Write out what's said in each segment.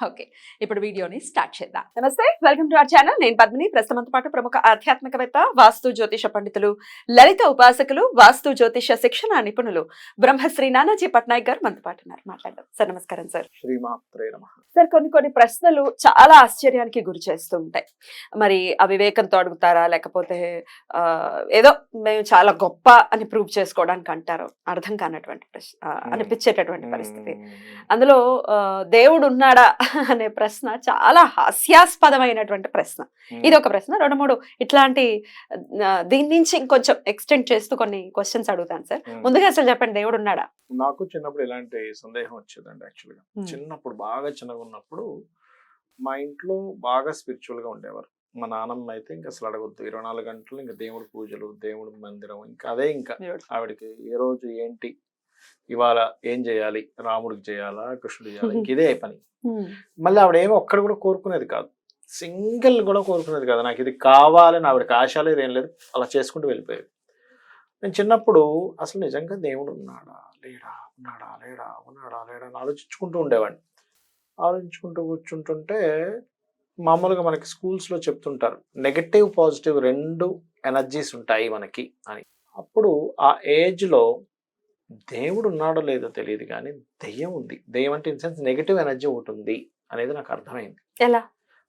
Okay ఇప్పుడు వీడియోని start చేద్దాం. నమస్తే వెల్కమ్ టు అవర్ ఛానల్. నేను పద్మిని. ప్రస్తుతంతో పాటు ప్రముఖ ఆధ్యాత్మికవేత్త వాస్తు జ్యోతిష పండితులు లలిత ఉపాసకులు వాస్తు జ్యోతిష శిక్షణ నిపుణులు బ్రహ్మశ్రీ నానాజీ పట్నాయక్ గారు మనతో పాటు ఉన్నారు. మాట్లాడదాం. సార్ నమస్కారం సార్. సార్ కొన్ని కొన్ని ప్రశ్నలు చాలా ఆశ్చర్యానికి గురి చేస్తూ ఉంటాయి మరి అవివేకంతో అడుగుతారా? లేకపోతే ఏదో మేము చాలా గొప్ప అని ప్రూవ్ చేసుకోవడానికి అంటారు. అర్థం కానటువంటి ప్రశ్న అనిపించేటటువంటి పరిస్థితి. అందులో దేవుడు ఉన్నాడా అనే ప్రశ్న చాలా హాస్యాస్పదమైనటువంటి ప్రశ్న. ఇది ఒక ప్రశ్న. రెండు మూడు ఇట్లాంటి దీని నుంచి ఇంకొంచెం ఎక్స్టెండ్ చేస్తూ కొన్ని క్వశ్చన్స్ అడుగుతాను సార్. ముందుగా అసలు చెప్పండి దేవుడు ఉన్నాడా? నాకు చిన్నప్పుడు ఇలాంటి సందేహం వచ్చేదండి యాక్చువల్గా. చిన్నప్పుడు బాగా చిన్నగా ఉన్నప్పుడు మా ఇంట్లో బాగా స్పిరిచువల్గా ఉండేవారు. మా నాన్నమ్మ అయితే ఇంకా అసలు అడగొద్దు. ఇరవై నాలుగు గంటలు ఇంకా దేవుడి పూజలు దేవుడి మందిరం ఇంకా అదే ఇంకా. ఆవిడకి ఏ రోజు ఏంటి ఇవాళ ఏం చేయాలి? రాముడికి చేయాలా? కృష్ణుడు చేయాలి? ఇంక ఇదే పని మళ్ళీ ఆవిడ ఏమో ఒక్కడ కూడా కోరుకునేది కాదు. సింగిల్ కూడా కోరుకునేది కాదు. నాకు ఇది కావాలని ఆవిడకి ఆశ లేదు ఏం లేదు. అలా చేసుకుంటూ వెళ్ళిపోయేది. నేను చిన్నప్పుడు అసలు నిజంగా దేవుడు ఉన్నాడా? లేడా? ఉన్నాడా? లేడా? ఉన్నాడా? లేడా? అని ఆలోచించుకుంటూ ఉండేవాడిని. ఆలోచించుకుంటూ కూర్చుంటుంటే మామూలుగా మనకి స్కూల్స్లో చెప్తుంటారు నెగటివ్ పాజిటివ్ రెండు ఎనర్జీస్ ఉంటాయి మనకి అని. అప్పుడు ఆ ఏజ్లో దేవుడు ఉన్నాడో లేదో తెలియదు కానీ దెయ్యం ఉంది దెయ్యం అంటే ఇన్ సెన్స్ నెగటివ్ ఎనర్జీ ఒకటి ఉంది అనేది నాకు అర్థమైంది. ఎలా?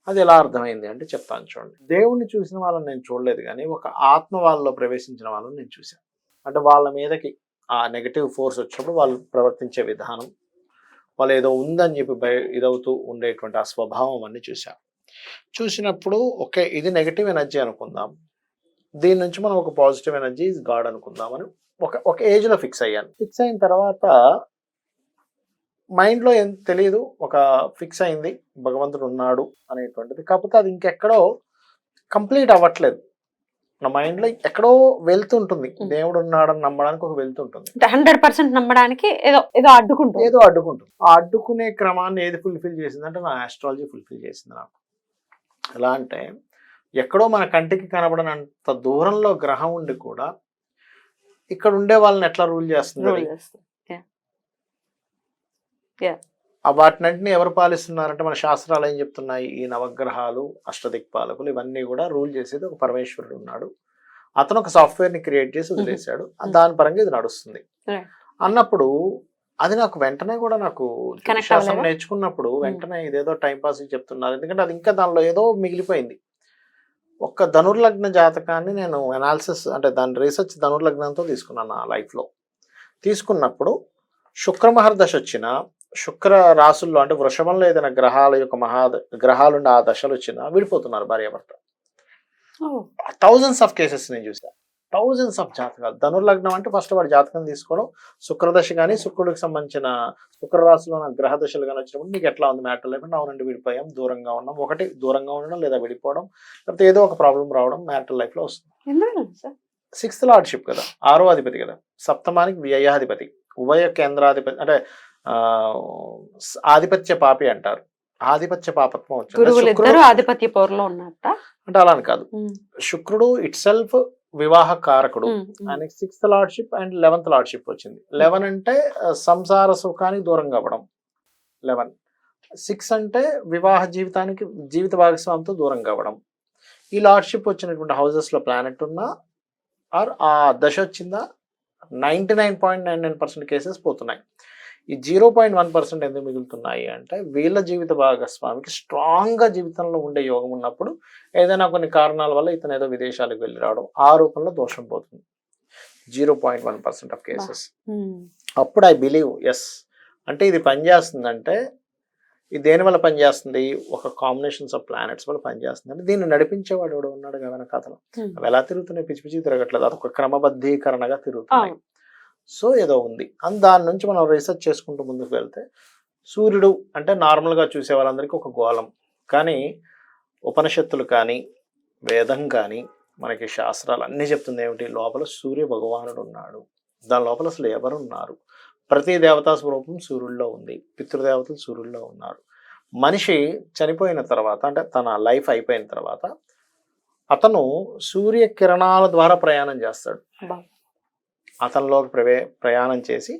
అది ఎలా అర్థమైంది అంటే చెప్తాను చూడండి. దేవుణ్ణి చూసిన వాళ్ళని నేను చూడలేదు కానీ ఒక ఆత్మ వాళ్ళలో ప్రవేశించిన వాళ్ళని నేను చూశాను. అంటే వాళ్ళ మీదకి ఆ నెగటివ్ ఫోర్స్ వచ్చినప్పుడు వాళ్ళు ప్రవర్తించే విధానం వాళ్ళు ఏదో ఉందని చెప్పి భయ ఇదవుతూ ఉండేటువంటి ఆ స్వభావం అన్ని చూశాను. చూసినప్పుడు ఓకే ఇది నెగటివ్ ఎనర్జీ అనుకుందాం. దీని నుంచి మనం ఒక పాజిటివ్ ఎనర్జీ ఇస్ గాడ్ అనుకుందామని ఒక ఒక ఏజ్లో ఫిక్స్ అయ్యాను. ఫిక్స్ అయిన తర్వాత మైండ్లో ఏం తెలియదు ఒక ఫిక్స్ అయింది భగవంతుడు ఉన్నాడు అనేటువంటిది. కాకపోతే అది ఇంకెక్కడో కంప్లీట్ అవ్వట్లేదు. నా మైండ్లో ఎక్కడో వెళ్తుంటుంది. దేవుడు ఉన్నాడని నమ్మడానికి ఒక వెళ్తుంటుంది హండ్రెడ్ పర్సెంట్ నమ్మడానికి ఏదో ఏదో అడ్డుకుంటుంది ఏదో అడ్డుకుంటుంది. ఆ అడ్డుకునే క్రమాన్ని ఏది ఫుల్ఫిల్ చేసింది అంటే నా ఆస్ట్రాలజీ ఫుల్ఫిల్ చేసింది నాకు. ఎలా అంటే ఎక్కడో మన కంటికి కనబడనంత దూరంలో గ్రహం ఉండి కూడా ఇక్కడ ఉండే వాళ్ళని ఎట్లా రూల్ చేస్తుంది వాటినంటిని ఎవరు పాలిస్తున్నారంటే మన శాస్త్రాలు ఏం చెప్తున్నాయి? ఈ నవగ్రహాలు అష్టదిక్పాలకులు ఇవన్నీ కూడా రూల్ చేసేది ఒక పరమేశ్వరుడు ఉన్నాడు. అతను ఒక సాఫ్ట్వేర్ని క్రియేట్ చేసి వదిలేశాడు. దాని పరంగా ఇది నడుస్తుంది. అన్నప్పుడు అది నాకు వెంటనే కూడా నాకు శాస్త్రం? నేర్చుకున్నప్పుడు వెంటనే ఇదేదో టైం పాస్ చెప్తున్నారు. ఎందుకంటే అది ఇంకా దానిలో ఏదో మిగిలిపోయింది. ఒక్క ధనుర్లగ్న జాతకాన్ని నేను అనాలిసిస్ అంటే దాని రీసెర్చ్ ధనుర్లగ్నంతో తీసుకున్నాను నా లైఫ్లో తీసుకున్నప్పుడు శుక్ర మహర్దశ వచ్చిన శుక్ర రాసుల్లో అంటే వృషభంలో ఏదైనా గ్రహాల యొక్క మహా గ్రహాలుండి ఆ దశలు వచ్చినా విడిపోతున్నారు భార్యాభర్త థౌజండ్స్ ఆఫ్ కేసెస్ నేను చూసాను థౌజండ్స్ ఆఫ్ జాతకాలు. ధనుర్లగ్నం అంటే ఫస్ట్ వాడి జాతకం తీసుకోవడం శుక్రదశ కానీ శుక్రుడికి సంబంధించిన శుక్ర రాశిలో ఉన్న గ్రహ దశలు కానీ వచ్చినప్పుడు నీకు ఎట్లా ఉంది మ్యాటర్ లేకుండా అవునండి విడిపోయాం దూరంగా ఉన్నాం. ఒకటి దూరంగా ఉండడం లేదా విడిపోవడం లేకపోతే ఏదో ఒక ప్రాబ్లం రావడం మ్యారిటల్ లైఫ్లో వస్తుంది. సిక్స్త్ లార్డ్షిప్ కదా ఆరో అధిపతి కదా సప్తమానికి వ్యయాధిపతి ఉభయ కేంద్రాధిపతి అంటే ఆధిపత్య పాపి అంటారు. ఆధిపత్య పాపత్వం వచ్చింది? అంటే అలా కాదు. శుక్రుడు ఇట్ సెల్ఫ్ వివాహ కారకుడు ఆయనకి sixth lordship and eleventh lordship వచ్చింది. లెవెన్ అంటే సంసార సుఖానికి దూరంగా అవ్వడం లెవెన్ సిక్స్ అంటే వివాహ జీవితానికి జీవిత భాగస్వామితో దూరంగా అవ్వడం ఈ లార్డ్షిప్ వచ్చినటువంటి houses లో ప్లానెట్ ఉన్నా ఆర్ ఆ దశ వచ్చిందా? Ninety nine point nine nine percent cases పోతున్నాయి. ఈ జీరో పాయింట్ వన్ పర్సెంట్ ఎందుకు మిగులుతున్నాయి అంటే వీళ్ళ జీవిత భాగస్వామికి స్ట్రాంగ్గా జీవితంలో ఉండే యోగం ఉన్నప్పుడు ఏదైనా కొన్ని కారణాల వల్ల ఇతను ఏదో విదేశాలకు వెళ్ళి రావడం ఆ రూపంలో దోషం పోతుంది. Zero point one percent of cases. అప్పుడు ఐ బిలీవ్ ఎస్ అంటే ఇది పనిచేస్తుందంటే ఇది దేని వల్ల పనిచేస్తుంది? ఒక కాంబినేషన్స్ ఆఫ్ ప్లానెట్స్ వల్ల పనిచేస్తుంది అంటే దీన్ని నడిపించేవాడు ఎవడు ఉన్నాడు కదా కథలో అవి ఎలా తిరుగుతున్నాయి? పిచ్చి పిచ్చి తిరగట్లేదు. అదొక క్రమబద్ధీకరణగా తిరుగుతున్నాయి. సో ఏదో ఉంది. అని దాని నుంచి మనం రీసెర్చ్ చేసుకుంటూ ముందుకు వెళ్తే సూర్యుడు అంటే నార్మల్గా చూసే వాళ్ళందరికీ ఒక గోళం. కానీ ఉపనిషత్తులు కానీ వేదం కానీ మనకి శాస్త్రాలు అన్నీ చెప్తుంది ఏమిటి? లోపల సూర్య భగవానుడు ఉన్నాడు. దాని లోపల అసలు ఎవరు ఉన్నారు? ప్రతి దేవతా స్వరూపం సూర్యుల్లో ఉంది. పితృదేవతలు సూర్యుల్లో ఉన్నారు. మనిషి చనిపోయిన తర్వాత అంటే తన లైఫ్ అయిపోయిన తర్వాత అతను సూర్య కిరణాల ద్వారా ప్రయాణం చేస్తాడు. అతనిలోకి ప్రవే ప్రయాణం చేసి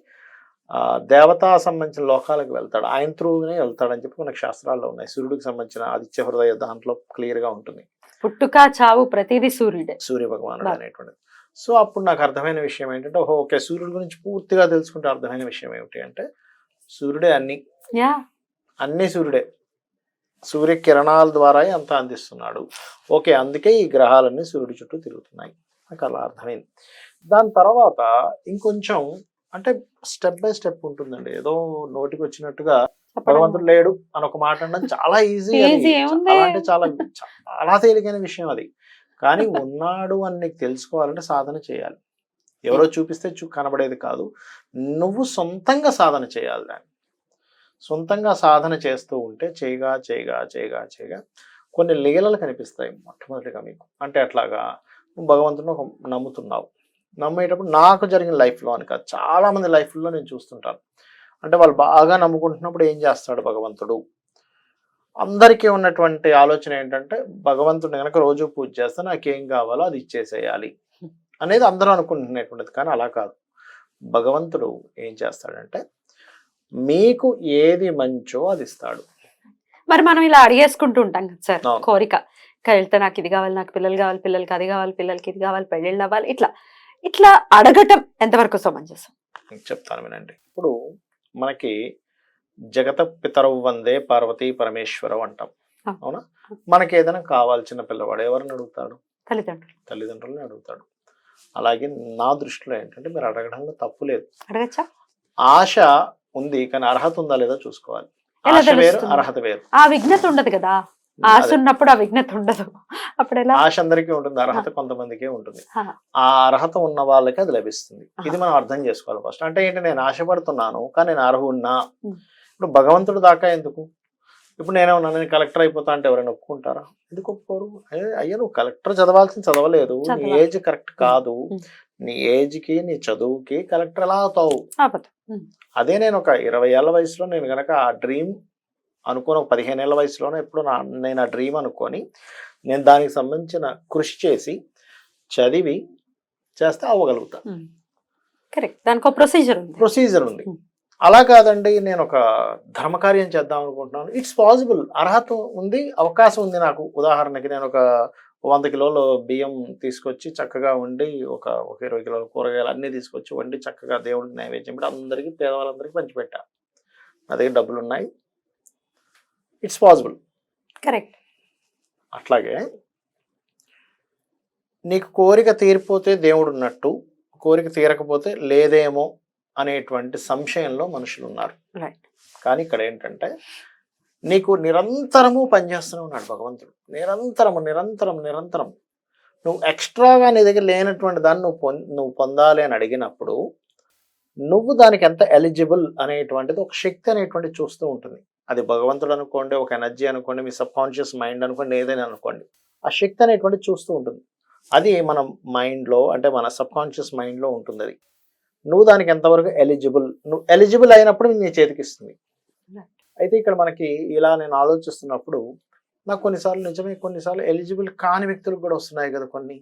దేవతా సంబంధించిన లోకాలకు వెళ్తాడు. ఆయన త్రూనే వెళ్తాడని చెప్పి మనకు శాస్త్రాల్లో ఉన్నాయి. సూర్యుడికి సంబంధించిన ఆదిత్య హృదయ దాంట్లో క్లియర్గా ఉంటుంది. పుట్టుక చావు ప్రతిదీ సూర్యుడే. సూర్య భగవానుడు. అనేటువంటిది. సో అప్పుడు నాకు అర్థమైన విషయం ఏంటంటే ఓహో ఓకే సూర్యుడి గురించి పూర్తిగా తెలుసుకుంటే అర్థమైన విషయం ఏమిటి అంటే సూర్యుడే అన్ని. అన్ని సూర్యుడే. సూర్య కిరణాల ద్వారా అంతా అందిస్తున్నాడు. ఓకే అందుకే ఈ గ్రహాలన్నీ సూర్యుడి చుట్టూ తిరుగుతున్నాయి. నాకు అలా అర్థమైంది. దాని తర్వాత ఇంకొంచెం అంటే స్టెప్ బై స్టెప్ ఉంటుందండి. ఏదో నోటికి వచ్చినట్టుగా భగవంతుడు లేడు అని ఒక మాట అనడం చాలా ఈజీ అంటే చాలా చాలా తేలికైన విషయం అది. కానీ ఉన్నాడు అని నీకు తెలుసుకోవాలంటే సాధన చేయాలి. ఎవరో చూపిస్తే చూ కనబడేది కాదు. నువ్వు సొంతంగా సాధన చేయాలి దాన్ని. సొంతంగా సాధన చేస్తూ ఉంటే చేయగా చేయగా చేయగా చేయగా కొన్ని లీలలు కనిపిస్తాయి మొట్టమొదటిగా మీకు. అంటే అట్లాగా నువ్వు భగవంతుని ఒక నమ్ముతున్నావు. నమ్మేటప్పుడు నాకు జరిగిన లైఫ్లో అని కాదు. చాలా మంది లైఫ్లో నేను చూస్తుంటాను. అంటే వాళ్ళు బాగా నమ్ముకుంటున్నప్పుడు ఏం చేస్తాడు భగవంతుడు? అందరికీ ఉన్నటువంటి ఆలోచన ఏంటంటే భగవంతుడు కనుక రోజు పూజ చేస్తే నాకేం కావాలో అది ఇచ్చేసేయాలి అనేది అందరూ అనుకుంటున్నటువంటిది కానీ అలా కాదు. భగవంతుడు ఏం చేస్తాడంటే మీకు ఏది మంచో అది ఇస్తాడు. మరి మనం ఇలా అడిగేసుకుంటూ ఉంటాం కదా సార్. కోరిక. వెళ్తే నాకు ఇది కావాలి నాకు పిల్లలు కావాలి పిల్లలకి అది కావాలి పిల్లలకి ఇది కావాలి పెళ్ళిళ్ళు అవ్వాలి ఇట్లా. ఇట్లా అడగటం ఎంతవరకు సమంజసం? చెప్తాను వినండి. ఇప్పుడు మనకి జగత పితరవు వందే పార్వతీ పరమేశ్వరం అంటాం. అవునా? మనకి ఏదైనా కావాల్సిన పిల్లవాడు ఎవరిని అడుగుతాడు? తల్లిదండ్రులు. తల్లిదండ్రులని అడుగుతాడు. అలాగే నా దృష్టిలో ఏంటంటే మీరు అడగడంలో తప్పు లేదు. అడగచ్చా? ఆశ ఉంది కానీ అర్హత ఉందా లేదా చూసుకోవాలి. ఆశ వేరు? అర్హత వేరు. ఆ విఘ్నత ఉండదు కదా. ఆశ. ఉన్నప్పుడు ఆ విఘ్నత ఉండదు. అప్పుడు ఎలా? ఆశ అందరికీ ఉంటుంది అర్హత కొంతమందికే ఉంటుంది. ఆ. అర్హత ఉన్న వాళ్ళకి అది లభిస్తుంది. ఇది మనం అర్థం చేసుకోవాలి ఫస్ట్ అంటే ఏంటి నేను ఆశపడుతున్నాను కానీ నేను అర్హున్నా. ఇప్పుడు భగవంతుడు దాకా ఎందుకు? ఇప్పుడు నేనేమన్నా నేను కలెక్టర్ అయిపోతా అంటే ఎవరైనా ఒప్పుకుంటారా? ఎందుకు ఒప్పుకోరు? అయ్య- నువ్వు కలెక్టర్ చదవాల్సింది చదవలేదు. నీ. ఏజ్ కరెక్ట్ కాదు. నీ ఏజ్కి నీ చదువుకి కలెక్టర్ ఎలా అవుతావు? అదే నేను ఒక ఇరవై ఏళ్ళ వయసులో నేను గనక ఆ డ్రీమ్ అనుకోని ఒక పదిహేను ఏళ్ళ వయసులోనే ఎప్పుడు నా నేను ఆ డ్రీమ్ అనుకొని నేను దానికి సంబంధించిన కృషి చేసి చదివి చేస్తే అవ్వగలుగుతా. కరెక్ట్. దానికి ఒక ప్రొసీజర్ ఉంది. ప్రొసీజర్ ఉంది. అలా కాదండి నేను ఒక ధర్మకార్యం చేద్దాం అనుకుంటున్నాను. ఇట్స్ పాసిబుల్ అర్హత ఉంది అవకాశం ఉంది నాకు. ఉదాహరణకి నేను ఒక వంద కిలోల బియ్యం తీసుకొచ్చి చక్కగా వండి ఒక ఒక ఇరవై కిలోల కూరగాయలు అన్నీ తీసుకొచ్చి వండి చక్కగా దేవుడికి నైవేద్యం పెట్టి అందరికీ పేదవాళ్ళందరికీ పంచిపెట్టా. నా దగ్గర డబ్బులు ఉన్నాయి ఇట్స్ పాసిబుల్ కరెక్ట్ అట్లాగే నీకు కోరిక తీరిపోతే దేవుడు ఉన్నట్టు కోరిక తీరకపోతే లేదేమో అనేటువంటి సంశయంలో మనుషులు ఉన్నారు కానీ ఇక్కడ ఏంటంటే నీకు నిరంతరము పనిచేస్తూనే ఉన్నాడు భగవంతుడు. నిరంతరము నిరంతరం నిరంతరం నువ్వు ఎక్స్ట్రాగా నీ దగ్గర లేనటువంటి దాన్ని నువ్వు పొం నువ్వు పొందాలి అని అడిగినప్పుడు నువ్వు దానికి ఎంత ఎలిజిబుల్ అనేటువంటిది ఒక శక్తి అనేటువంటిది చూస్తూ ఉంటుంది. అది భగవంతుడు అనుకోండి ఒక ఎనర్జీ అనుకోండి మీ సబ్ కాన్షియస్ మైండ్ అనుకోండి ఏదైనా అనుకోండి. ఆ శక్తి అనేటువంటిది చూస్తూ ఉంటుంది. అది మన మైండ్లో అంటే మన సబ్ కాన్షియస్ మైండ్లో ఉంటుంది అది. నువ్వు దానికి ఎంతవరకు ఎలిజిబుల్? నువ్వు ఎలిజిబుల్ అయినప్పుడు నీ చేతికి ఇస్తుంది. అయితే ఇక్కడ మనకి ఇలా నేను ఆలోచిస్తున్నప్పుడు నాకు కొన్నిసార్లు నిజమే కొన్నిసార్లు ఎలిజిబుల్ కాని వ్యక్తులకు కూడా వస్తున్నాయి కదా కొన్ని.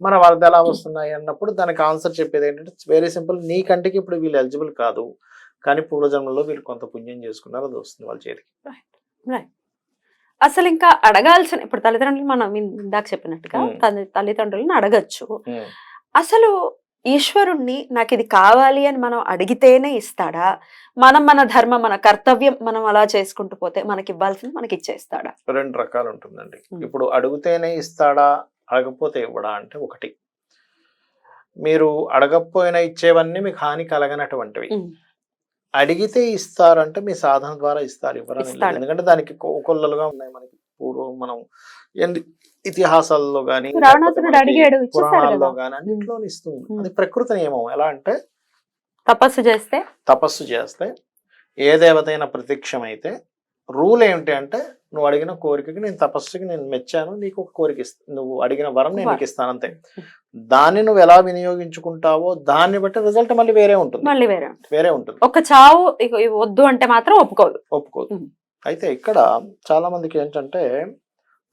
మన వరద ఎలా వస్తున్నాయి అన్నప్పుడు దానికి ఆన్సర్ చెప్పేది ఏంటంటే వెరీ సింపుల్ నీ కంటికి ఇప్పుడు వీళ్ళు ఎలిజిబుల్ కాదు. కానీ పూర్వజన్మలో వీళ్ళు కొంత పుణ్యం చేసుకున్నారు అది వస్తుంది వాళ్ళ చేతికి. రైట్ అసలు ఇంకా అడగాల్సిన ఇప్పుడు తల్లిదండ్రులు మనం ఇందాక చెప్పినట్టుగా Hmm. తల్లి తల్లిదండ్రులను అడగచ్చు. అసలు ఈశ్వరుణ్ణి నాకు ఇది కావాలి అని మనం అడిగితేనే ఇస్తాడా? మనం మన ధర్మం మన కర్తవ్యం మనం అలా చేసుకుంటూ పోతే మనకి ఇవ్వాల్సింది మనకి ఇచ్చేస్తాడా? రెండు రకాలు ఉంటుందండి Hmm. ఇప్పుడు అడుగుతేనే ఇస్తాడా అడగకపోతే ఇవ్వడా అంటే ఒకటి. మీరు అడగకపోయినా ఇచ్చేవన్నీ మీకు హాని కలగనటువంటివి. Hmm. అడిగితే ఇస్తారంటే మీ సాధన ద్వారా ఇస్తారు ఇవ్వరని. ఇస్తాడు. ఎందుకంటే దానికి కొల్లలుగా ఉన్నాయి మనకి పూర్వం మనం ఎందు- ఇతిహాసాల్లో ఇచ్చేసారు పురాణాల్లో కదా గానీ అన్నింటిలో ఇస్తుంది. అది ప్రకృతి నియమం ఎలా అంటే తపస్సు చేస్తే తపస్సు చేస్తే ఏ దేవతైన ప్రత్యక్షమైతే రూల్ ఏమిటి అంటే నువ్వు అడిగిన కోరికకి నేను తపస్సుకి నేను మెచ్చాను నీకు ఒక కోరిక ఇస్తా నువ్వు అడిగిన వరం నేను నీకు ఇస్తాను అంతే. దాన్ని నువ్వు ఎలా వినియోగించుకుంటావో దాన్ని బట్టి రిజల్ట్ మళ్ళీ వేరే ఉంటుంది. మళ్ళీ వేరే. వేరే ఉంటుంది. ఒక చావు వద్దు అంటే మాత్రం ఒప్పుకోదు. ఒప్పుకోదు. అయితే ఇక్కడ చాలా మందికి ఏంటంటే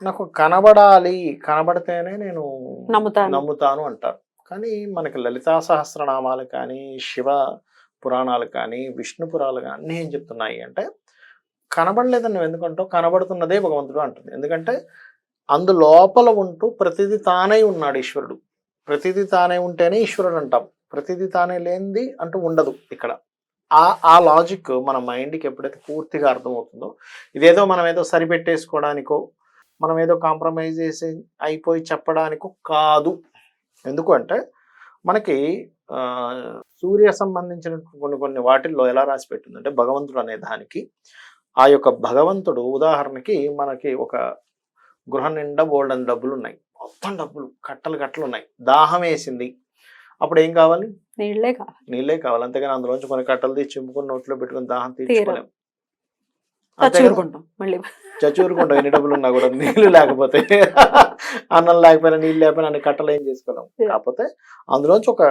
నాకు కనబడాలి కనబడితేనే నేను నమ్ముతాను. నమ్ముతాను అంటారు. కానీ మనకి లలితా సహస్రనామాలు కానీ శివ పురాణాలు కానీ విష్ణు పురాణాలు కానీ అన్నీ ఏం చెప్తున్నాయి అంటే కనబడలేదని నువ్వు ఎందుకంటావు కనబడుతున్నదే భగవంతుడు అంటుంది. ఎందుకంటే అందు లోపల ఉంటూ ప్రతిదీ తానే ఉన్నాడు ఈశ్వరుడు. ప్రతిదీ తానే ఉంటేనే ఈశ్వరుడు అంటాం. ప్రతిదీ తానే లేనిది అంటూ ఉండదు ఇక్కడ. ఆ ఆ లాజిక్ మన మైండ్కి ఎప్పుడైతే పూర్తిగా అర్థమవుతుందో ఇదేదో మనం ఏదో సరిపెట్టేసుకోవడానికో మనం ఏదో కాంప్రమైజ్ చేసి అయిపోయి చెప్పడానికో కాదు. ఎందుకు అంటే మనకి సూర్య సంబంధించిన కొన్ని కొన్ని వాటిల్లో ఎలా రాసి పెట్టిందంటే భగవంతుడు అనే దానికి ఆ యొక్క భగవంతుడు ఉదాహరణకి మనకి ఒక గృహ నిండా బోల్డన్ డబ్బులు ఉన్నాయి మొత్తం డబ్బులు కట్టలు కట్టలు ఉన్నాయి దాహం వేసింది. అప్పుడు ఏం కావాలి? నీళ్ళే కావాలి. నీళ్ళే కావాలి. అంతేగాని అందులోంచి కొన్ని కట్టలు తీసి చింపుకొని నోట్లో పెట్టుకొని దాహం తీర్చుకోలేం. అంతే కదా? చచ్చూరుకుంటాం మళ్ళీ. చచ్చూరుకుంటాం ఎన్ని డబ్బులు ఉన్నా కూడా నీళ్ళు లేకపోతే. అన్నం లేకపోయినా నీళ్ళు లేకపోయినా అన్ని కట్టలు ఏం చేసుకోలేం. కాకపోతే అందులోంచి ఒక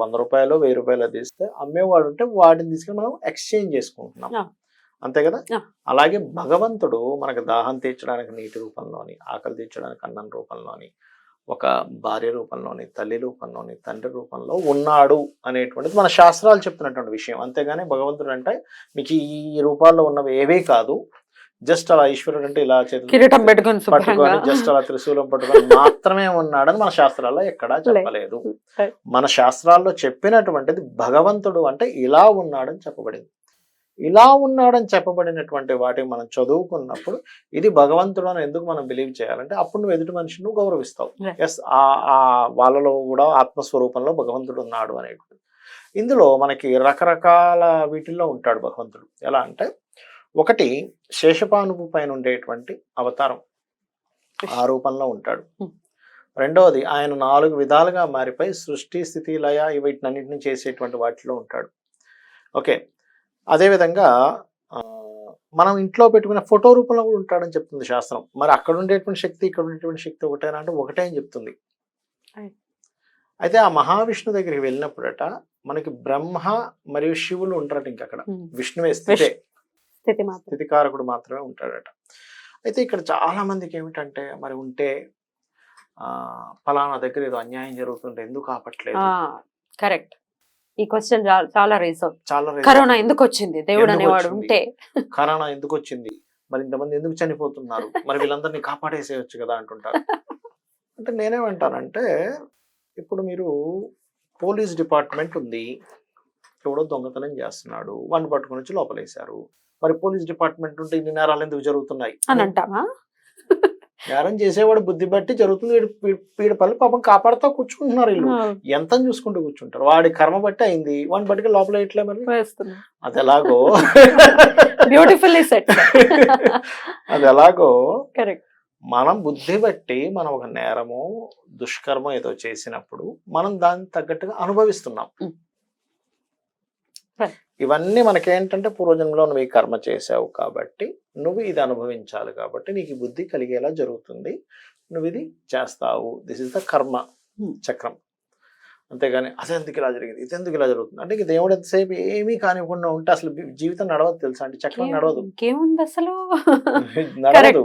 వంద రూపాయలు వెయ్యి రూపాయలు తీస్తే అమ్మేవాడు ఉంటే వాటిని తీసుకుని మనం ఎక్స్చేంజ్ చేసుకుంటున్నాం. అంతే కదా. అలాగే భగవంతుడు మనకు దాహం తీర్చడానికి నీటి రూపంలోని ఆకలి తీర్చడానికి అన్నం రూపంలోని ఒక భార్య రూపంలోని తల్లి రూపంలోని తండ్రి రూపంలో ఉన్నాడు అనేటువంటిది మన శాస్త్రాలు చెప్తున్నటువంటి విషయం. అంతేగాని భగవంతుడు అంటే మీకు ఈ రూపాల్లో ఉన్నవి ఏవీ కాదు. జస్ట్ అలా ఈశ్వరుడు అంటే ఇలా కిరీటం పెట్టుకొని జస్ట్ అలా త్రిశూలం పట్టుకొని మాత్రమే ఉన్నాడని మన శాస్త్రాల్లో ఎక్కడా చెప్పలేదు. మన శాస్త్రాల్లో చెప్పినటువంటిది భగవంతుడు అంటే ఇలా ఉన్నాడని చెప్పబడింది. ఇలా ఉన్నాడని చెప్పబడినటువంటి వాటిని మనం చదువుకున్నప్పుడు ఇది భగవంతుడు అని ఎందుకు మనం బిలీవ్ చేయాలంటే అప్పుడు నువ్వు ఎదుటి మనిషిని నువ్వు గౌరవిస్తావు. ఎస్ ఆ ఆ వాళ్ళలో కూడా ఆత్మస్వరూపంలో భగవంతుడు ఉన్నాడు అనేటువంటి ఇందులో మనకి రకరకాల వీటిల్లో ఉంటాడు భగవంతుడు. ఎలా అంటే ఒకటి శేషపానుపు పైన ఉండేటువంటి అవతారం ఆ రూపంలో ఉంటాడు. Hmm. రెండవది ఆయన నాలుగు విధాలుగా మారిపోయి సృష్టి స్థితి లయ వీటినన్నింటిని చేసేటువంటి వాటిలో ఉంటాడు. ఓకే. అదేవిధంగా ఆ, మనం ఇంట్లో పెట్టుకునే ఫోటో రూపంలో కూడా ఉంటాడని చెప్తుంది శాస్త్రం. మరి అక్కడ ఉండేటువంటి శక్తి ఇక్కడ ఉండేటువంటి శక్తి ఒకటేనా అంటే ఒకటే అని చెప్తుంది. అయితే ఆ మహావిష్ణు దగ్గరికి వెళ్ళినప్పుడట మనకి బ్రహ్మ మరియు శివులు ఉంటారట ఇంకా అక్కడ ఉమ్. విష్ణువే స్థితే. స్థితికారకుడు మాత్రమే ఉంటాడట. అయితే ఇక్కడ చాలా మందికి ఏమిటంటే మరి ఉంటే ఆ ఫలానా దగ్గర ఏదో అన్యాయం జరుగుతుంటే ఎందుకు ఆపట్లేదు? కరెక్ట్. ఈ క్వశ్చన్ చాలా రేస్ చాలా కరోనా ఎందుకు వచ్చింది దేవుడు అనేవాడు? ఉంటే. కరోనా ఎందుకు వచ్చింది మరి ఇంతమంది ఎందుకు చనిపోతున్నారు? మరి వీళ్ళందరినీ కాపాడేసేయచ్చు కదా అంటుంటారు. అంటే నేనేమంటానంటే ఇప్పుడు మీరు పోలీస్ డిపార్ట్మెంట్ ఉంది. ఎవడో దొంగతనం చేస్తున్నాడు. వాడిని పట్టుకొని వచ్చి లోపలేశారు. మరి పోలీస్ డిపార్ట్మెంట్ ఉంటే ఇన్ని నేరాలు ఎందుకు జరుగుతున్నాయి? అని అంటామా? నేరం చేసేవాడు బుద్ధి బట్టి జరుగుతుంది. వీడు పీ- పీడ పల్లి పాపం కాపాడుతూ కూర్చుంటున్నారు వీళ్ళు. ఎంత చూసుకుంటూ కూర్చుంటారు? వాడి కర్మ బట్టి అయింది. వాడిని బట్టి లోపల ఇట్లే మరి? అది ఎలాగో? బ్యూటిఫుల్లీ సెట్ అది ఎలాగో? మనం బుద్ధి బట్టి మనం ఒక నేరము దుష్కర్మ ఏదో చేసినప్పుడు మనం దానికి తగ్గట్టుగా అనుభవిస్తున్నాం. ఇవన్నీ మనకేంటంటే పూర్వజన్మలో నువ్వు ఈ కర్మ చేసావు కాబట్టి నువ్వు ఇది అనుభవించాలి కాబట్టి నీకు బుద్ధి కలిగేలా జరుగుతుంది. నువ్వు ఇది చేస్తావు. This is the karma Hmm. చక్రం. అంతేగాని అది ఎందుకు ఇలా జరిగింది? ఇది ఎందుకు ఇలా జరుగుతుంది? అంటే ఇక దేవుడు ఎంతసేపు ఏమీ కానివ్వకుండా ఉంటే అసలు జీవితం నడవదు తెలుసా? అంటే చక్రం నడవదు. ఇంకేముంది అసలు? నడవదు.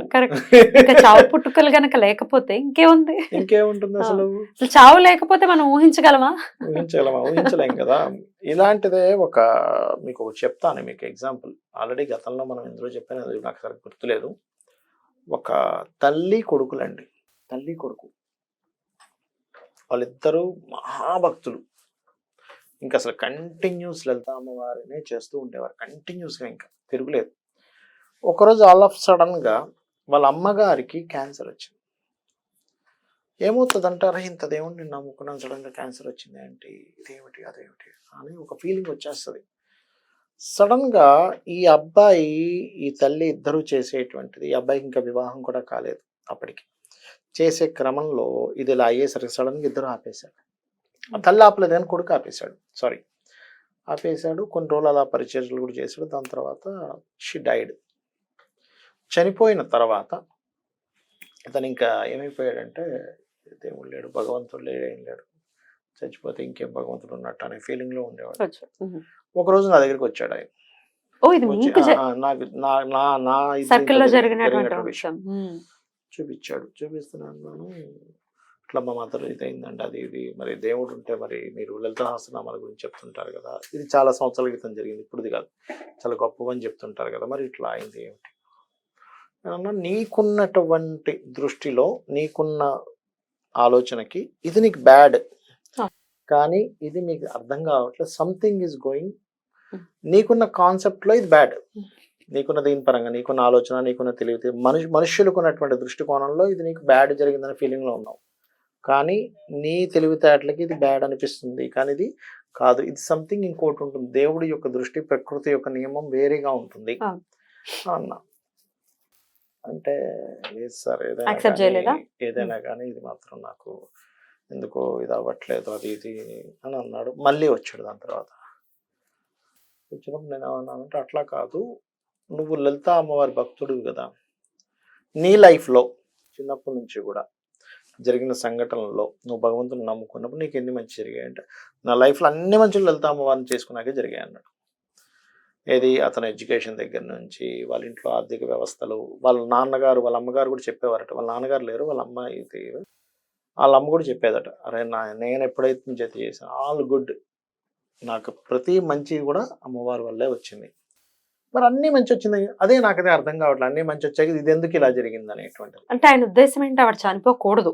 చావు పుట్టుకలు గనక లేకపోతే ఇంకేముంది? ఇంకేముంటుంది అసలు? అసలు చావు లేకపోతే మనం ఊహించగలమా? ఊహించగలమా? ఊహించలేం కదా. ఇలాంటిదే ఒక మీకు ఒక చెప్తాను మీకు ఎగ్జాంపుల్. ఆల్రెడీ గతంలో మనం ఎందులో చెప్పాను అది నాకు సరిగ్గా గుర్తులేదు. ఒక తల్లి కొడుకులండి. తల్లి కొడుకు. వాళ్ళిద్దరూ మహాభక్తులు. ఇంకా అసలు కంటిన్యూస్ లలిత అమ్మవారినే చేస్తూ ఉండేవారు. కంటిన్యూస్గా ఇంకా తిరుగులేదు. ఒకరోజు ఆల్ ఆఫ్ సడన్గా వాళ్ళ అమ్మగారికి క్యాన్సర్ వచ్చింది. ఏమవుతుంది అంటారా ఇంత దేవుడిని నేను నమ్ముకున్నాను సడన్గా క్యాన్సర్ వచ్చింది ఏంటి? ఇదేమిటి? అదేమిటి? అని ఒక ఫీలింగ్ వచ్చేస్తుంది. సడన్గా ఈ అబ్బాయి ఈ తల్లి ఇద్దరు చేసేటువంటిది ఈ అబ్బాయికి ఇంకా వివాహం కూడా కాలేదు అప్పటికి. చేసే క్రమంలో ఇది ఇలా అయ్యేసరికి సడన్గా ఇద్దరు ఆపేశాడు ఆ తల్లి ఆపలేదు కానీ కొడుకు ఆపేశాడు. సారీ. ఆపేశాడు కొన్ని రోజులు అలా పరిచర్యలు కూడా చేశాడు. దాని తర్వాత షీ డైడ్. చనిపోయిన తర్వాత ఇతను ఇంకా ఏమైపోయాడంటే దేవుడు లేడు భగవంతుడు లేడు ఏం లేడు. చచ్చిపోతే ఇంకేం భగవంతుడు ఉన్నట్టు అనే ఫీలింగ్లో ఉండేవాడు. ఒక రోజు నా దగ్గరికి వచ్చాడు ఆయన. లో. చూపించాడు. చూపిస్తున్నాను ఇట్లా మా మదర్ ఇదైందండి అది ఇది. మరి దేవుడు ఉంటే మరి మీరు లలిత సహస్రనామాల గురించి చెప్తుంటారు కదా. ఇది చాలా సంవత్సరాల క్రితం జరిగింది ఇప్పుడుది కాదు. చాలా గొప్పవని చెప్తుంటారు కదా. మరి ఇట్లా అయింది ఏమిటి? నీకున్నటువంటి దృష్టిలో నీకున్న ఆలోచనకి ఇది నీకు బ్యాడ్. కానీ ఇది మీకు అర్థం కావట్లేదు. Something is going. నీకున్న కాన్సెప్ట్లో ఇది బ్యాడ్. నీకున్న దీని పరంగా నీకున్న ఆలోచన నీకున్న తెలివితే మనుషు మనుషులకు ఉన్నటువంటి దృష్టికోణంలో ఇది నీకు బ్యాడ్ జరిగిందనే ఫీలింగ్లో ఉన్నావు. కానీ నీ తెలివితేటలకి ఇది బ్యాడ్ అనిపిస్తుంది. కానీ ఇది కాదు. ఇది సంథింగ్ ఇంకోటి ఉంటుంది. దేవుడి యొక్క దృష్టి ప్రకృతి యొక్క నియమం వేరేగా ఉంటుంది. అన్న. అంటే లేదు సార్ ఏదైనా Accept కానీ- చేయలేదా? ఏదైనా కానీ ఇది మాత్రం నాకు ఎందుకో ఇది అవ్వట్లేదు అది ఇది అని అన్నాడు. మళ్ళీ వచ్చాడు దాని తర్వాత. వచ్చినప్పుడు నేను ఏమన్నానంటే అట్లా కాదు. నువ్వు లలిత అమ్మవారి భక్తుడివి కదా. నీ లైఫ్లో చిన్నప్పటి నుంచి కూడా జరిగిన సంఘటనల్లో నువ్వు భగవంతుని నమ్ముకున్నప్పుడు నీకు ఎన్ని మంచి జరిగాయి అంటే నా లైఫ్లో అన్ని మంచి లలిత అమ్మవారిని చేసుకున్నాకే జరిగాయి అన్నాడు. ఏది అతని ఎడ్యుకేషన్ దగ్గర నుంచి వాళ్ళ ఇంట్లో ఆర్థిక వ్యవస్థలు వాళ్ళ నాన్నగారు వాళ్ళ అమ్మగారు కూడా చెప్పేవారట. వాళ్ళ నాన్నగారు లేరు వాళ్ళ అమ్మ ఇది వాళ్ళ అమ్మ కూడా చెప్పేదట. అరే నా నేను ఎప్పుడైతే నుంచి అయితే చేశాను ఆల్ గుడ్ నాకు ప్రతి మంచి కూడా అమ్మవారి వల్లే వచ్చింది. మరి అన్ని మంచి వచ్చింది. అదే నాకు అదే అర్థం కావట్లేదు. అన్ని మంచి వచ్చాక ఇది ఎందుకు ఇలా జరిగింది అనేటువంటిది. అంటే ఆయన ఉద్దేశం ఏంటి? ఆవిడ చనిపోకూడదు.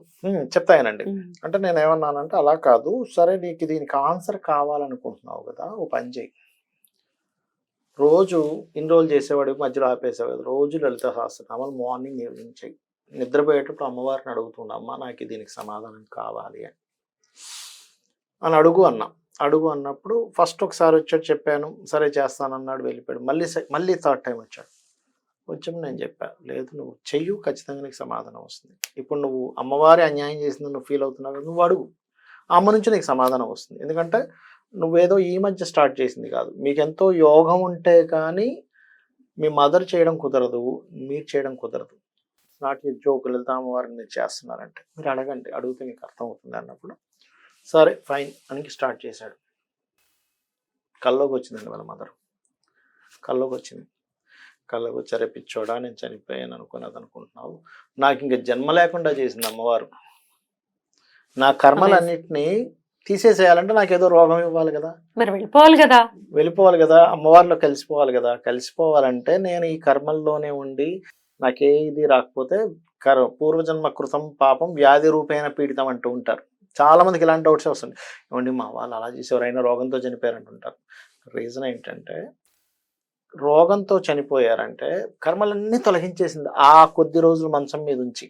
చెప్తాయనండి. అంటే నేను ఏమన్నానంటే అలా కాదు. సరే నీకు దీనికి ఆన్సర్ కావాలనుకుంటున్నావు కదా ఓ పని చేయి. రోజు ఇన్ని చేసేవాడు చేసేవాడికి మధ్యలో ఆపేసేవాడు రోజు లలిత సహస్రనామాలు మార్నింగ్ ఈవినింగ్ చెయ్యి నిద్రపోయేటప్పుడు అమ్మవారిని అడుగుతుండ అమ్మ నాకు దీనికి సమాధానం కావాలి అని. అని అడుగు అన్నా. అడుగు అన్నప్పుడు ఫస్ట్ ఒకసారి వచ్చాడు చెప్పాను సరే చేస్తానన్నాడు వెళ్ళిపోయాడు. మళ్ళీ మళ్ళీ థర్డ్ టైం వచ్చాడు. వచ్చాము నేను చెప్పాను లేదు నువ్వు చెయ్యు ఖచ్చితంగా నీకు సమాధానం వస్తుంది. ఇప్పుడు నువ్వు అమ్మవారి అన్యాయం చేసింది నువ్వు ఫీల్ అవుతున్నావు నువ్వు అడుగు. ఆ అమ్మ నుంచి నీకు సమాధానం వస్తుంది. ఎందుకంటే నువ్వేదో ఈ మధ్య స్టార్ట్ చేసింది కాదు. మీకు ఎంతో యోగం ఉంటే కానీ మీ మదర్ చేయడం కుదరదు మీరు చేయడం కుదరదు. నాట్ యూ జోక్ లలిత వారిని మీరు చేస్తున్నారంటే మీరు అడగండి అడిగితే మీకు అర్థమవుతుంది అన్నప్పుడు. సరే ఫైన్ అని స్టార్ట్ చేశాడు. కల్లోకి వచ్చిందండి వాళ్ళ మదర్. కల్లోకి వచ్చింది కళ్ళకు వచ్చారే పిచ్చోడా నేను చనిపోయాను అనుకున్నది అనుకుంటున్నావు. నాకు ఇంకా జన్మ లేకుండా చేసింది అమ్మవారు. నా కర్మలన్నిటినీ తీసేసేయాలంటే నాకు ఏదో రోగం ఇవ్వాలి కదా. మరి వెళ్ళిపోవాలి కదా. వెళ్ళిపోవాలి కదా. అమ్మవారిలో కలిసిపోవాలి కదా. కలిసిపోవాలంటే నేను ఈ కర్మల్లోనే ఉండి నాకే ఇది రాకపోతే కర్ పూర్వజన్మ కృతం పాపం వ్యాధి రూపేణ పీడితం అంటూ ఉంటారు. చాలా మందికి ఇలాంటి డౌట్స్ వస్తుంది ఏమండి మా వాళ్ళు అలా చేసేవారు అయినా రోగంతో చనిపోయారు అంటుంటారు రీజన్ ఏంటంటే రోగంతో చనిపోయారంటే కర్మలన్నీ తొలగించేసింది ఆ కొద్ది రోజులు మంచం మీద ఉంచి.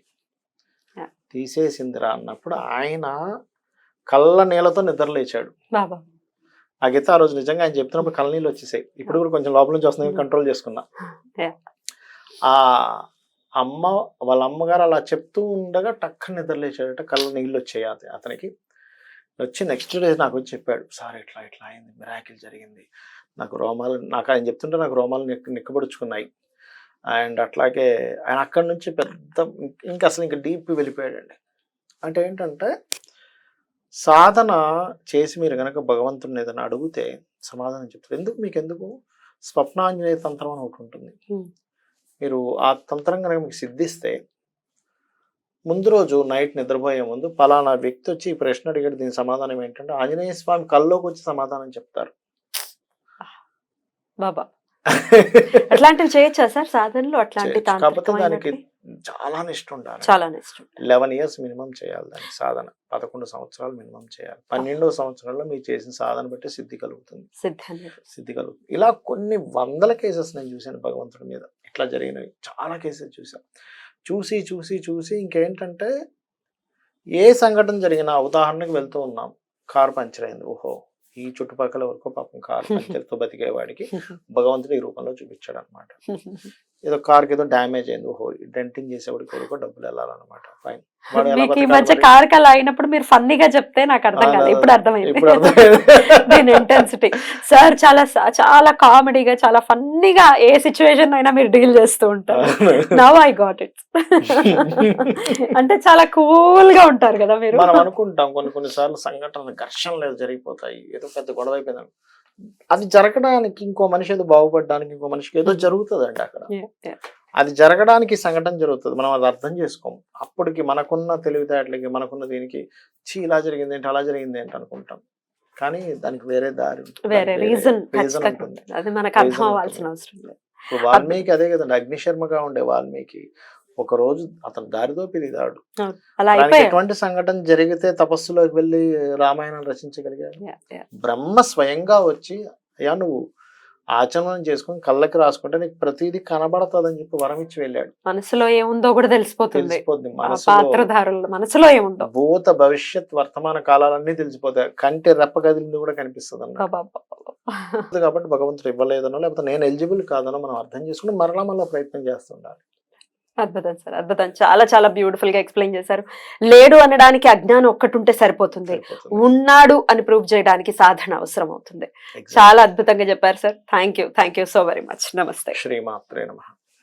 తీసేసిందిరా అన్నప్పుడు ఆయన కళ్ళ నీళ్ళతో నిద్రలేచాడు బాబా. నాకైతే ఆ రోజు నిజంగా ఆయన చెప్తున్నప్పుడు కళ్ళ నీళ్ళు వచ్చేసాయి. ఇప్పుడు కూడా కొంచెం లోపల నుంచి వస్తున్నాయి కంట్రోల్ చేసుకున్నా. ఆ అమ్మ వాళ్ళ అమ్మగారు అలా చెప్తూ ఉండగా టక్క నిద్రలేచాడట కళ్ళ నీళ్ళు వచ్చాయి అత- అతనికి. వచ్చి నెక్స్ట్ డే నాకు వచ్చి చెప్పాడు. సార్ ఇట్లా ఇట్లా అయింది మిరాకిల్ జరిగింది. నాకు రోమాలు నాకు ఆయన చెప్తుంటే నాకు రోమాలు నిక్క నిక్కబడుచుకున్నాయి. అండ్ అట్లాగే ఆయన అక్కడి నుంచి పెద్ద ఇంకా అసలు ఇంకా డీప్ వెళ్ళిపోయాడండి. అంటే ఏంటంటే సాధన చేసి మీరు కనుక భగవంతుడిని ఏదైనా అడిగితే సమాధానం చెప్తారు. ఎందుకు? మీకు ఎందుకు స్వప్నాంజనేయ తంత్రం అని ఒకటి ఉంటుంది. మీరు ఆ తంత్రం కనుక మీకు సిద్ధిస్తే ముందు రోజు నైట్ నిద్రపోయే ముందు పలానా వ్యక్తి వచ్చి ఈ ప్రశ్న అడిగాడు దీని సమాధానం ఏంటంటే ఆంజనేయ స్వామి కల్లోకి వచ్చి సమాధానం చెప్తారు. బాబా. అట్లాంటివి చేయొచ్చా సార్? సాధనలు అట్లాంటి. కాకపోతే దానికి? చాలా నిష్ట ఉండాలి చాలా ఇష్టం లెవెన్ ఇయర్స్ మినిమం చేయాలి దానికి సాధన. పదకొండు సంవత్సరాలు మినిమం చేయాలి. పన్నెండవ సంవత్సరంలో మీరు చేసిన సాధన బట్టి సిద్ధి కలుగుతుంది. సిద్ధి కలుగుతుంది. ఇలా కొన్ని వందల కేసెస్ నేను చూశాను భగవంతుడి మీద. ఇట్లా జరిగినవి. చాలా కేసెస్ చూశాను. చూసి చూసి చూసి ఇంకేంటంటే ఏ సంఘటన జరిగినా ఉదాహరణకు వెళ్తూ ఉన్నాం. కార్ పంచర్ అయింది. ఓహో! ఈ చుట్టుపక్కల వరకు పాపం కార్ పంచర్తో బతికే వాడికి భగవంతుడు ఈ రూపంలో చూపించాడు అనమాట ఏదో కార్కి ఏదో డ్యామేజ్ అయింది ఓహో డెంటింగ్ చేసేవాడికి కొడుకో డబ్బులు వెళ్ళాలన్నమాట. ఫైన్. మీకు ఈ మధ్య మరి? కార్ కల అయినప్పుడు మీరు ఫన్నీగా చెప్తే నాకు అర్థం కాదు. ఇప్పుడు అర్థమైంది. దీని ఇంటెన్సిటీ సార్ చాలా చాలా కామెడీగా చాలా ఫన్నీగా ఏ సిచ్యువేషన్ అయినా మీరు డీల్ చేస్తూ ఉంటారు. నవ్ ఐ గాట్ ఇట్ అంటే చాలా కూల్గా ఉంటారు కదా మీరు. మనం అనుకుంటాం కొన్ని కొన్ని సార్లు సంఘటనలు ఘర్షణలు జరిగిపోతాయి. ఏదో పెద్ద గొడవ అయిపోయింది అది జరగడానికి ఇంకో మనిషి ఏదో బాగుపడడానికి ఇంకో మనిషికి ఏదో జరుగుతుందండి అక్కడ. Yeah, yeah. అది జరగడానికి సంఘటన జరుగుతుంది. మనం అది అర్థం చేసుకోం అప్పటికి మనకున్న తెలివితేటలకి మనకున్న దీనికి చీ ఇలా జరిగింది ఏంటి అలా జరిగింది ఏంటి అనుకుంటాం. కానీ దానికి వేరే దారి ఉంటుంది. వేరే రీజన్ ఉంటుంది. ఉంటుంది. అది మనకు Reason అర్థం అవ్వాల్సిన ఉంటుంది. అవసరం లేదు. ఇప్పుడు వాల్మీకి అదే కదండి అగ్నిశర్మగా ఉండే వాల్మీకి ఒక రోజు అతను దారితో పిరిదాడు ఎటువంటి సంఘటన జరిగితే తపస్సులోకి వెళ్ళి రామాయణం రచించగలిగాడు. బ్రహ్మ స్వయంగా వచ్చి అయ్యా నువ్వు ఆచమనం చేసుకొని కళ్ళకి రాసుకుంటే నీకు ప్రతిదీ కనబడతాదని చెప్పి వరం ఇచ్చి వెళ్ళాడు. మనసులో ఏముందో కూడా తెలిసిపోతుంది. మనసులో పాత్రధారుల మనసులో ఏముందో. భూత భవిష్యత్ వర్తమాన కాలాలన్నీ తెలిసిపోతాయి. కంటి రెప్ప కదిలింది కూడా కనిపిస్తుంది అన్నమాట. కాబట్టి భగవంతుడు ఇవ్వలేదనో లేకపోతే నేను ఎలిజిబుల్ కాదనో మనం అర్థం చేసుకుని మరలా మళ్ళీ ప్రయత్నం చేస్తుండాలి. అద్భుతం సార్ అద్భుతం. చాలా చాలా బ్యూటిఫుల్గా ఎక్స్ప్లెయిన్ చేశారు. లేడు అనడానికి అజ్ఞానం ఒక్కటి ఉంటే సరిపోతుంది. ఉన్నాడు అని ప్రూవ్ చేయడానికి సాధన అవసరం అవుతుంది. చాలా అద్భుతంగా చెప్పారు sir. Thank you thank you so very much namaste శ్రీమాత్రే నమః.